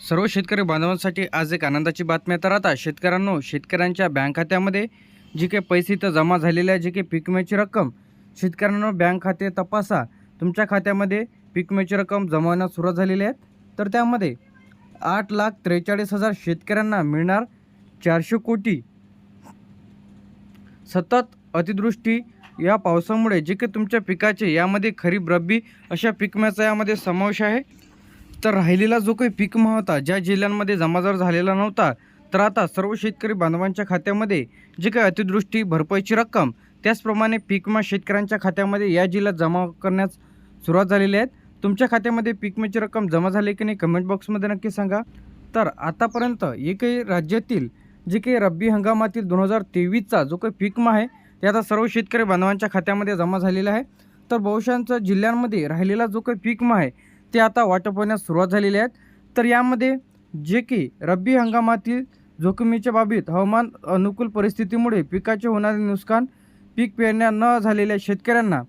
सर्व शेतकरी बांधवांसाठी आज एक आनंदाची बातमी तर आता शेतकऱ्यांनो शेतकऱ्यांच्या बँक खात्यामध्ये जी काही पैसे इथं जमा झालेले आहे जे काही पीक विम्याची रक्कम शेतकऱ्यांनो बँक खाते तपासा. तुमच्या खात्यामध्ये पीक विम्याची रक्कम जमावण्यास सुरुवात झालेली आहे. तर त्यामध्ये आठ लाख त्रेचाळीस हजार शेतकऱ्यांना मिळणार चारशे कोटी. सतत अतिदृष्टी या पावसामुळे जे काही तुमच्या पिकाचे यामध्ये खरीप रब्बी अशा पीक विम्याचा यामध्ये समावेश आहे. तर राहिलेला जो काही पीक होता ज्या जिल्ह्यांमध्ये जमाजार झालेला नव्हता तर आता सर्व शेतकरी बांधवांच्या खात्यामध्ये जे काही अतिदृष्टी भरपाईची रक्कम त्याचप्रमाणे पीक शेतकऱ्यांच्या खात्यामध्ये या जिल्ह्यात जमा करण्यास सुरुवात झालेली आहे. तुमच्या खात्यामध्ये पीक रक्कम जमा झाली की नाही कमेंट बॉक्समध्ये नक्की सांगा. तर आतापर्यंत एकही राज्यातील जे काही रब्बी हंगामातील दोन हजार तेवीसचा जो काही पीक आहे ते आता सर्व शेतकरी बांधवांच्या खात्यामध्ये जमा झालेला आहे. तर बहुशांच्या जिल्ह्यांमध्ये राहिलेला जो काही पीक विमा आहे ते आता वाटप होण्यास सुरुवात झालेली आहेत. तर यामध्ये जे की रब्बी हंगामातील जोखमीच्या बाबतीत हवामान अनुकूल परिस्थितीमुळे पिकाचे होणारे नुकसान पीक पेरण्या न झालेल्या शेतकऱ्यांना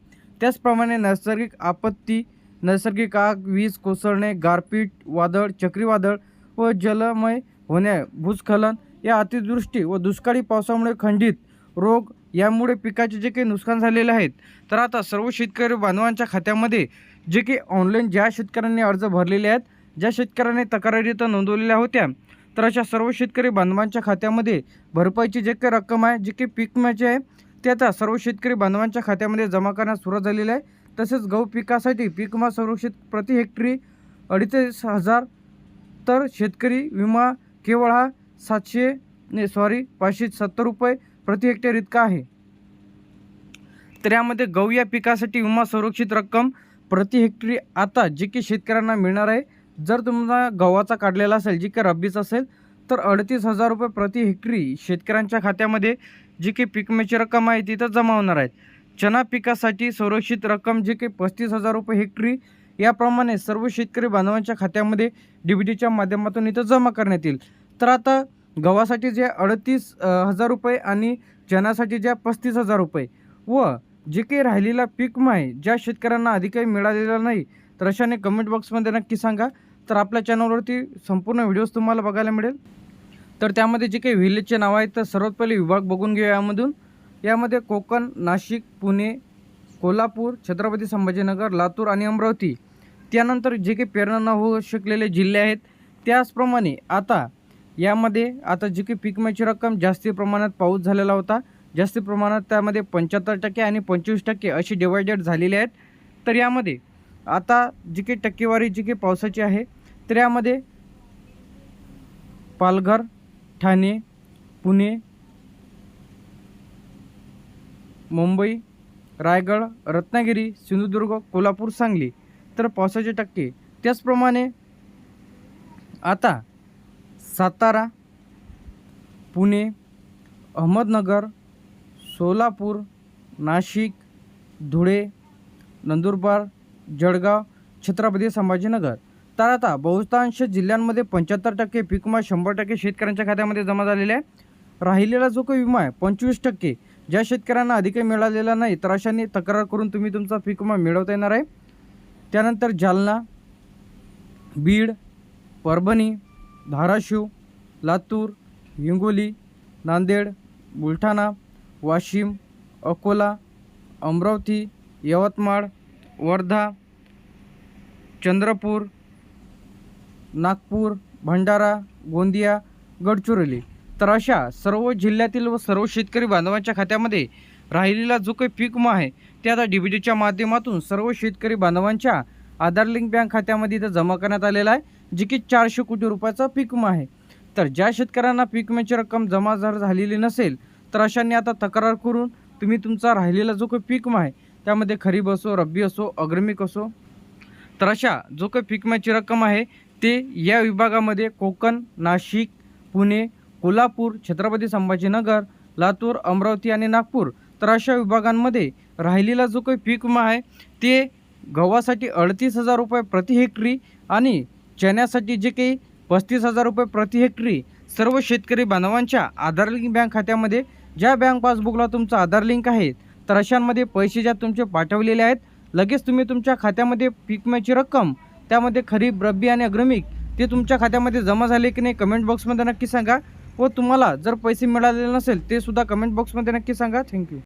त्याचप्रमाणे नैसर्गिक आपत्ती नैसर्गिक आग वीज कोसळणे गारपीट वादळ चक्रीवादळ व जलमय होणे भूस्खलन या अतिवृष्टी व दुष्काळी पावसामुळे खंडित रोग यामुळे पिकाचे जे काही नुकसान झालेले आहेत. तर आता सर्व शेतकरी बांधवांच्या खात्यामध्ये जे की ऑनलाईन ज्या शेतकऱ्यांनी अर्ज भरलेले आहेत ज्या शेतकऱ्यांनी तक्रारी इथं नोंदवलेल्या होत्या तर अशा सर्व शेतकरी बांधवांच्या खात्यामध्ये भरपाईची जे काही रक्कम आहे जे की पीक विम्याची आहे ते आता सर्व शेतकरी बांधवांच्या खात्यामध्ये जमा करण्यास सुरुवात झालेली आहे. तसेच गहू पिकासाठी पीक विमा संरक्षित प्रति हेक्टरी अडीच हजार तर शेतकरी विमा केवळ हा सातशे नाही सॉरी पाचशे सत्तर रुपये प्रति हेक्टर इतका आहे. तर यामध्ये गहू या पिकासाठी विमा संरक्षित रक्कम प्रति हेक्टरी आता जे की शेतकऱ्यांना मिळणार आहे. जर तुम्हाला गव्हाचा काढलेला असेल जी की रब्बीच असेल तर अडतीस हजार रुपये प्रति हेक्टरी शेतकऱ्यांच्या खात्यामध्ये जी की पिकमेची रक्कम आहे तिथं जमा होणार आहेत. चना पिकासाठी संरक्षित रक्कम जी काही पस्तीस हजार रुपये हेक्टरी याप्रमाणे सर्व शेतकरी बांधवांच्या खात्यामध्ये डी बी टीच्या माध्यमातून इथं जमा करण्यात येईल. तर आता गव्हासाठी जे अडतीस हजार रुपये आणि चण्यासाठी ज्या पस्तीस हजार रुपये व जे काही राहिलेला पीक माय आहे ज्या शेतकऱ्यांना आधी काही मिळालेला नाही तर अशाने कमेंट बॉक्समध्ये नक्की सांगा. तर आपल्या चॅनलवरती संपूर्ण व्हिडिओज तुम्हाला बघायला मिळेल. तर त्यामध्ये जे काही व्हिलेजचे नाव आहेत तर सर्वात पहिले विभाग बघून घेऊ यामधून. यामध्ये कोकण नाशिक पुणे कोल्हापूर छत्रपती संभाजीनगर लातूर आणि अमरावती. त्यानंतर जे काही पेरणं न होऊ शकलेले जिल्हे आहेत त्याचप्रमाणे आता यामध्ये आता जी काही पीक रक्कम जास्ती प्रमाणात पाऊस झालेला होता जास्ती प्रमाणात त्यामध्ये पंच्याहत्तर टक्के आणि पंचवीस टक्के अशी डिवायडेड झालेली आहेत. तर यामध्ये आता जी काही टक्केवारी जी काही पावसाची आहे तर यामध्ये पालघर ठाणे पुणे मुंबई रायगड रत्नागिरी सिंधुदुर्ग कोल्हापूर सांगली. तर पावसाचे टक्के. त्याचप्रमाणे आता सातारा पुणे अहमदनगर सोलापूर नाशिक धुळे नंदुरबार जळगाव छत्रपती संभाजीनगर. तर आता बहुतांश जिल्ह्यांमध्ये पंच्याहत्तर टक्के पीक विमा शंभर टक्के शेतकऱ्यांच्या खात्यामध्ये जमा झालेले आहे. राहिलेला जो काही विमा आहे पंचवीस टक्के ज्या शेतकऱ्यांना अधिक मिळालेला नाही तर अशांनी तक्रार करून तुम्ही तुमचा पीक विमा मिळवता येणार आहे. त्यानंतर जालना बीड परभणी धाराशिव लातूर हिंगोली नांदेड बुलढाणा वाशिम अकोला अमरावती यवतमाळ वर्धा चंद्रपूर नागपूर भंडारा गोंदिया गडचिरोली. तर अशा सर्व जिल्ह्यातील व सर्व शेतकरी बांधवांच्या खात्यामध्ये राहिलेला जो काही पीक विमा आहे ते आता डी बी डीच्या माध्यमातून सर्व शेतकरी बांधवांच्या आधार लिंक बँक खात्यामध्ये इथं जमा करण्यात आलेला आहे जे की चारशे कोटी रुपयाचा पीक विमा आहे. तर ज्या शेतकऱ्यांना पीक विम्याची रक्कम जमा जर झालेली नसेल तर अशांनी आता तक्रार करून तुम्ही तुमचा राहिलेला जो काही पीक आहे त्यामध्ये खरीप असो रब्बी असो अग्रमिक असो तर अशा जो काही पीकमाची रक्कम आहे ते या विभागामध्ये कोकण नाशिक पुणे कोल्हापूर छत्रपती संभाजीनगर लातूर अमरावती आणि नागपूर तर अशा विभागांमध्ये राहिलेला जो काही पीक विमा आहे ते गव्हासाठी अडतीस हजार रुपये प्रति हेक्टरी आणि चण्यासाठी जे काही पस्तीस हजार रुपये प्रति हेक्टरी सर्व शेतकरी बांधवांच्या आधार लिंक बँक खात्यामध्ये ज्या बँक पासबुकला तुमचं आधार लिंक आहे तर अशांमध्ये पैसे ज्या तुमचे पाठवलेले आहेत लगेच तुम्ही तुमच्या खात्यामध्ये पीक विम्याची रक्कम त्यामध्ये खरीप रब्बी आणि अग्रमिक ते तुमच्या खात्यामध्ये जमा झाले की नाही कमेंट बॉक्समध्ये नक्की सांगा. व तुम्हाला जर पैसे मिळालेले नसेल ते सुद्धा कमेंट बॉक्समध्ये नक्की सांगा. थँक्यू